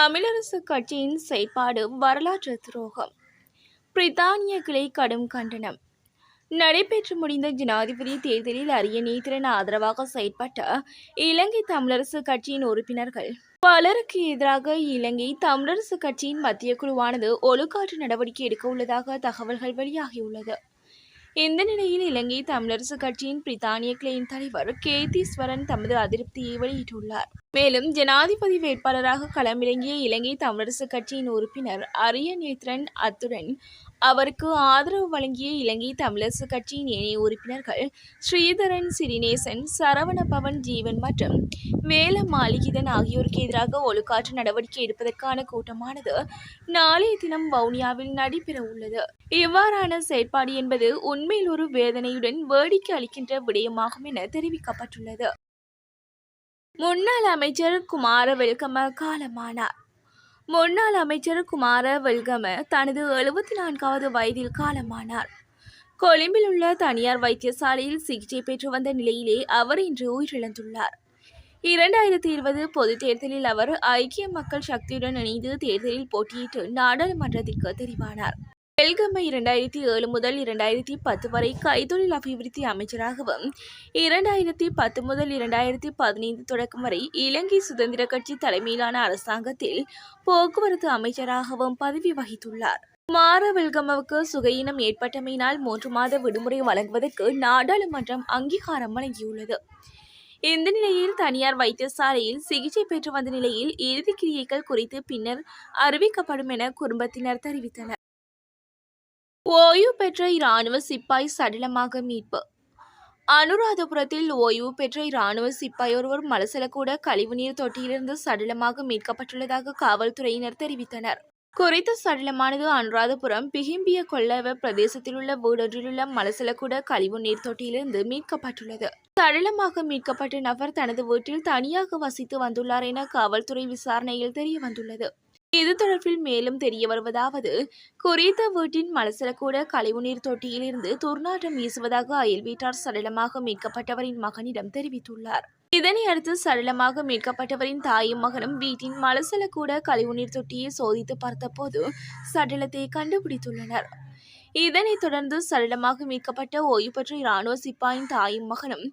தமிழரசு கட்சியின் செயற்பாடு வரலாற்று துரோகம். பிரித்தானிய கிளை கடும் கண்டனம். நடைபெற்று முடிந்த ஜனாதிபதி தேர்தலில் அரிய நேத்திரன் ஆதரவாக செயற்பட்ட இலங்கை தமிழரசு கட்சியின் உறுப்பினர்கள். பலருக்கு எதிராக இலங்கை தமிழரசு கட்சியின் மத்திய குழுவானது ஒழுக்காற்று நடவடிக்கை எடுக்க உள்ளதாக தகவல்கள் வெளியாகியுள்ளது. இந்த நிலையில் இலங்கை தமிழரசு கட்சியின் பிரித்தானிய கிளையின் தலைவர் கேதீஸ்வரன் தமது அதிருப்தியை வெளியிட்டுள்ளார். மேலும் ஜனாதிபதி வேட்பாளராக களமிறங்கிய இலங்கை தமிழரசுக் கட்சியின் உறுப்பினர் அரிய நேத்ரன் அத்துடன் அவருக்கு ஆதரவு வழங்கிய இலங்கை தமிழரசு கட்சியின் ஏனைய உறுப்பினர்கள் ஸ்ரீதரன் சிறிநேசன் சரவணபவன் ஜீவன் மற்றும் வேல மாளிகிதன் ஆகியோருக்கு எதிராக ஒழுக்காற்று நடவடிக்கை எடுப்பதற்கான கூட்டமானது நாளைய தினம் வவுனியாவில் நடைபெற உள்ளது. இவ்வாறான செயற்பாடு என்பது உண்மையில் ஒரு வேதனையுடன் வேடிக்கை அளிக்கின்ற விடயமாகும் என தெரிவிக்கப்பட்டுள்ளது. முன்னாள் அமைச்சர் குமார வெல்கம காலமானார். முன்னாள் அமைச்சர் குமார வெல்கம தனது எழுபத்தி நான்காவது வயதில் காலமானார். கொழும்பில் உள்ள தனியார் வைத்தியசாலையில் சிகிச்சை பெற்று வந்த நிலையிலே அவர் இன்று உயிரிழந்துள்ளார். இரண்டாயிரத்தி இருபது பொதுத் தேர்தலில் அவர் ஐக்கிய மக்கள் சக்தியுடன் இணைந்து தேர்தலில் போட்டியிட்டு நாடாளுமன்றத்திற்கு தெரிவானார். பெல்கமை இரண்டாயிரத்தி ஏழு முதல் இரண்டாயிரத்தி பத்து வரை கைத்தொழில் அபிவிருத்தி அமைச்சராகவும் இரண்டாயிரத்தி பத்து முதல் இரண்டாயிரத்தி பதினைந்து தொடக்கம் வரை இலங்கை சுதந்திர கட்சி தலைமையிலான அரசாங்கத்தில் போக்குவரத்து அமைச்சராகவும் பதவி வகித்துள்ளார். மார வெல்கமவுக்கு சுகையினம் ஏற்பட்டமையினால் மூன்று மாத விடுமுறை வழங்குவதற்கு நாடாளுமன்றம் அங்கீகாரம் வழங்கியுள்ளது. இந்த நிலையில் தனியார் வைத்தியசாலையில் சிகிச்சை பெற்று வந்த நிலையில் இறுதி கிரியைகள் குறித்து பின்னர் அறிவிக்கப்படும் என குடும்பத்தினர் தெரிவித்தனர். ஓய்வு பெற்ற இராணுவ சிப்பாய் சடலமாக மீட்பு. அனுராதபுரத்தில் ஓய்வு பெற்ற இராணுவ சிப்பாய் ஒருவர் மலசலக்கூட கழிவுநீர் தொட்டியிலிருந்து சடலமாக மீட்கப்பட்டுள்ளதாக காவல்துறையினர் தெரிவித்தனர். குறித்த சடலமானது அனுராதபுரம் பிகிம்பிய கொள்ளவ பிரதேசத்தில் உள்ள வீடொன்றிலுள்ள மலசலக்கூட கழிவு நீர் தொட்டியிலிருந்து மீட்கப்பட்டுள்ளது. சடலமாக மீட்கப்பட்ட நபர் தனது வீட்டில் தனியாக வசித்து வந்துள்ளார் என காவல்துறை விசாரணையில் தெரிய வந்துள்ளது இது தொடர்பில் மேலும் தெரிய வருவதாவது குறித்த வீட்டின் மலசலக்கூட கழிவுநீர் தொட்டியிலிருந்து துர்நாற்றம் வீசுவதாக அயல் வீட்டார் சடலமாக மீட்கப்பட்டவரின் மகனிடம் தெரிவித்துள்ளார். இதனை அடுத்து சடலமாக மீட்கப்பட்டவரின் தாயும் மகனும் வீட்டின் மலசலக்கூட கழிவுநீர் தொட்டியை சோதித்து பார்த்தபோது சடலத்தை கண்டுபிடித்துள்ளனர். இதனைத் தொடர்ந்து சடலமாக மீட்கப்பட்ட ஓய்வு பெற்ற இராணுவ சிப்பாயின் தாயும் மகனும்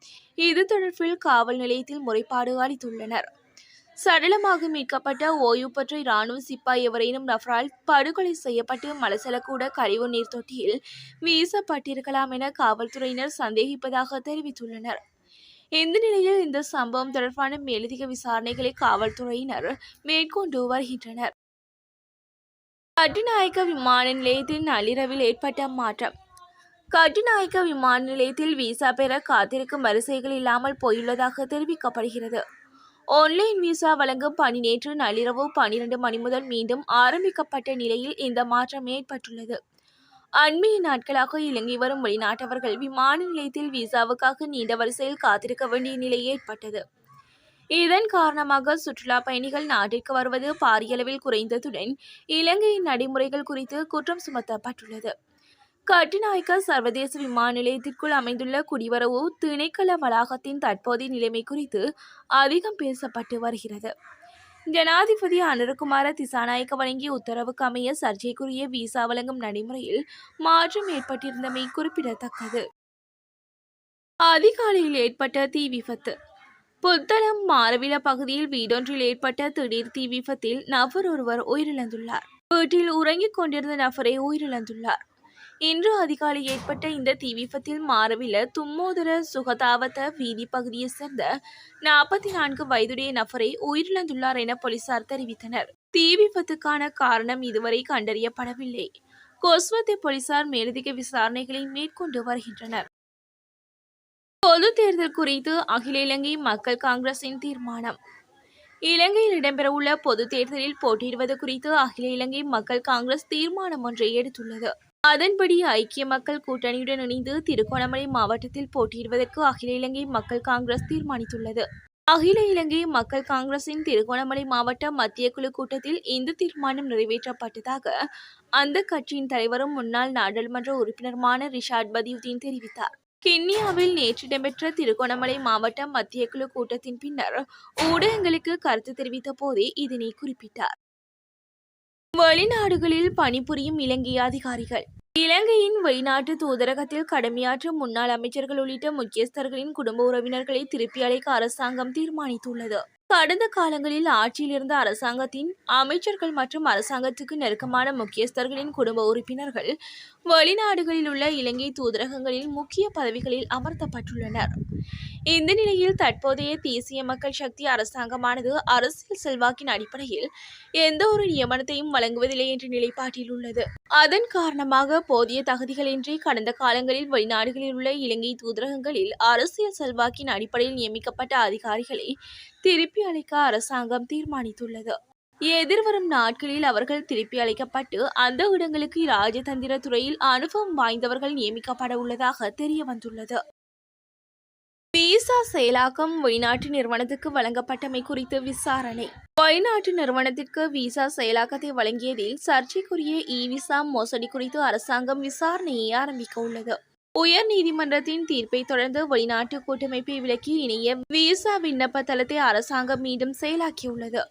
இது தொடர்பில் காவல் நிலையத்தில் முறைப்பாடு அளித்துள்ளனர். சடலமாக மீட்கப்பட்ட ஓய்வு பெற்ற இராணுவ சிப்பாய் எவரேனும் நஃப்ரால் படுகொலை செய்யப்பட்டு மலசலக்கூட கழிவு நீர் தொட்டியில் வீசப்பட்டிருக்கலாம் என காவல்துறையினர் சந்தேகிப்பதாக தெரிவித்துள்ளனர். இந்த நிலையில் இந்த சம்பவம் தொடர்பான மேலதிக விசாரணைகளை காவல்துறையினர் மேற்கொண்டு வருகின்றனர். கட்டுநாயக்க விமான நிலையத்தின் நள்ளிரவில் ஏற்பட்ட மாற்றம். கட்டுநாயக்க விமான நிலையத்தில் விசா பெற காத்திருக்கும் வரிசைகள் இல்லாமல் போயுள்ளதாக தெரிவிக்கப்படுகிறது. ஆன்லைன் விசா வழங்கும் பணி நேற்று நள்ளிரவு பனிரெண்டு மணி முதல் மீண்டும் ஆரம்பிக்கப்பட்ட நிலையில் இந்த மாற்றம் ஏற்பட்டுள்ளது. அண்மைய நாட்களாக இலங்கை வரும் வெளிநாட்டவர்கள் விமான நிலையத்தில் விசாவுக்காக நீண்ட வரிசையில் காத்திருக்க வேண்டிய நிலை ஏற்பட்டது. இதன் காரணமாக சுற்றுலா பயணிகள் நாட்டிற்கு வருவது பாரியளவில் குறைந்ததுடன் இலங்கையின் நடைமுறைகள் குறித்து குற்றம் சுமத்தப்பட்டுள்ளது. கட்டுநாயக்க சர்வதேச விமான நிலையத்திற்குள் அமைந்துள்ள குடிவரவு திணைக்கள வளாகத்தின் தற்போதைய நிலைமை குறித்து அதிகம் பேசப்பட்டு வருகிறது. ஜனாதிபதி அனுரகுமார திசாநாயக்க வழங்கிய உத்தரவுக்கு அமைய சர்ச்சைக்குரிய விசா வழங்கும் நடைமுறையில் மாற்றம் ஏற்பட்டிருந்தமை குறிப்பிடத்தக்கது. அதிகாலையில் ஏற்பட்ட தீ விபத்து. புத்தளம் மாரவில பகுதியில் வீடொன்றில் ஏற்பட்ட திடீர் தீ விபத்தில் நபர் ஒருவர் உயிரிழந்துள்ளார். வீட்டில் உறங்கிக் கொண்டிருந்த நபரை உயிரிழந்துள்ளார். இன்று அதிகாலை ஏற்பட்ட இந்த தீ விபத்தில் மாறவில தும்மோதர சுகதாவத வீதி பகுதியைச் சேர்ந்த நாற்பத்தி நான்கு வயதுடைய நபரை உயிரிழந்துள்ளார் என போலீசார் தெரிவித்தனர். தீ விபத்துக்கான காரணம் இதுவரை கண்டறியப்படவில்லை. கொஸ்வத்தை போலீசார் மேலதிக விசாரணைகளை மேற்கொண்டு வருகின்றனர். பொது தேர்தல் குறித்து அகில இலங்கை மக்கள் காங்கிரசின் தீர்மானம். இலங்கையில் இடம்பெறவுள்ள பொது தேர்தலில் போட்டியிடுவது குறித்து அகில இலங்கை மக்கள் காங்கிரஸ் தீர்மானம் ஒன்றை எடுத்துள்ளது. அதன்படி ஐக்கிய மக்கள் கூட்டணியுடன் இணைந்து திருகோணமலை மாவட்டத்தில் போட்டியிடுவதற்கு அகில இலங்கை மக்கள் காங்கிரஸ் தீர்மானித்துள்ளது. அகில இலங்கை மக்கள் காங்கிரசின் திருகோணமலை மாவட்ட மத்திய குழு கூட்டத்தில் இந்த தீர்மானம் நிறைவேற்றப்பட்டதாக அந்த கட்சியின் தலைவரும் முன்னாள் நாடாளுமன்ற உறுப்பினருமான ரிஷாட் பதியுதீன் தெரிவித்தார். கென்யாவில் நேற்று இடம்பெற்ற திருகோணமலை மாவட்ட மத்திய குழு கூட்டத்தின் பின்னர் ஊடகங்களுக்கு கருத்து தெரிவித்த போதே இதனை குறிப்பிட்டார். வெளிநாடுகளில் பணிபுரியும் இலங்கை அதிகாரிகள். இலங்கையின் வெளிநாட்டு தூதரகத்தில் கடமையாற்றும் முன்னாள் அமைச்சர்கள் உள்ளிட்ட முக்கியஸ்தர்களின் குடும்ப உறவினர்களை திருப்பி அழைக்க அரசாங்கம் தீர்மானித்துள்ளது. கடந்த காலங்களில் ஆட்சியில் இருந்த அரசாங்கத்தின் அமைச்சர்கள் மற்றும் அரசாங்கத்துக்கு நெருக்கமான முக்கியஸ்தர்களின் குடும்ப உறுப்பினர்கள் வெளிநாடுகளில் உள்ள இலங்கை தூதரகங்களில் முக்கிய பதவிகளில் அமர்த்தப்பட்டுள்ளனர். இந்த நிலையில் தற்போதைய தேசிய மக்கள் சக்தி அரசாங்கமானது அரசியல் செல்வாக்கின் அடிப்படையில் எந்த ஒரு நியமனத்தையும் வழங்குவதில்லை என்ற நிலைப்பாட்டில் உள்ளது. அதன் காரணமாக போதிய தகுதிகளின்றி கடந்த காலங்களில் வெளிநாடுகளில் உள்ள இலங்கை தூதரகங்களில் அரசியல் செல்வாக்கின் அடிப்படையில் நியமிக்கப்பட்ட அதிகாரிகளை திருப்பி அளிக்க அரசாங்கம் தீர்மானித்துள்ளது. எதிர்வரும் நாட்களில் அவர்கள் திருப்பி அழைக்கப்பட்டு அந்த இடங்களுக்கு ராஜதந்திர துறையில் அனுபவம் வாய்ந்தவர்கள் நியமிக்கப்பட உள்ளதாக தெரிய வந்துள்ளது விசா செயலாக்கம் வெளிநாட்டு நிறுவனத்துக்கு வழங்கப்பட்டமை குறித்து விசாரணை. வெளிநாட்டு நிறுவனத்திற்கு விசா செயலாக்கத்தை வழங்கியதில் சர்ச்சைக்குரிய இ விசா மோசடி குறித்து அரசாங்கம் விசாரணையை ஆரம்பிக்க உள்ளது. உயர் நீதிமன்றத்தின் தீர்ப்பை தொடர்ந்து வெளிநாட்டு கூட்டமைப்பை விலக்கி இணைய விசா விண்ணப்ப தளத்தை அரசாங்கம் மீண்டும் செயலாக்கியுள்ளது.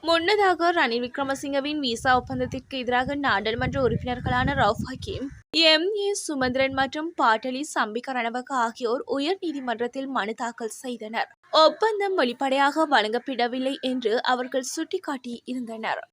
முன்னதாக ரணில் விக்ரமசிங்கவின் விசா ஒப்பந்தத்திற்கு எதிராக நாடாளுமன்ற உறுப்பினர்களான ரவுஃப் ஹக்கீம் எம். ஏ. சுமந்திரன் மற்றும் பாட்டலி சம்பிக்க ரணவக ஆகியோர் உயர் நீதிமன்றத்தில் மனு தாக்கல் செய்தனர். ஒப்பந்தம் வெளிப்படையாக வழங்கப்படவில்லை என்று அவர்கள் சுட்டிக்காட்டி இருந்தனர்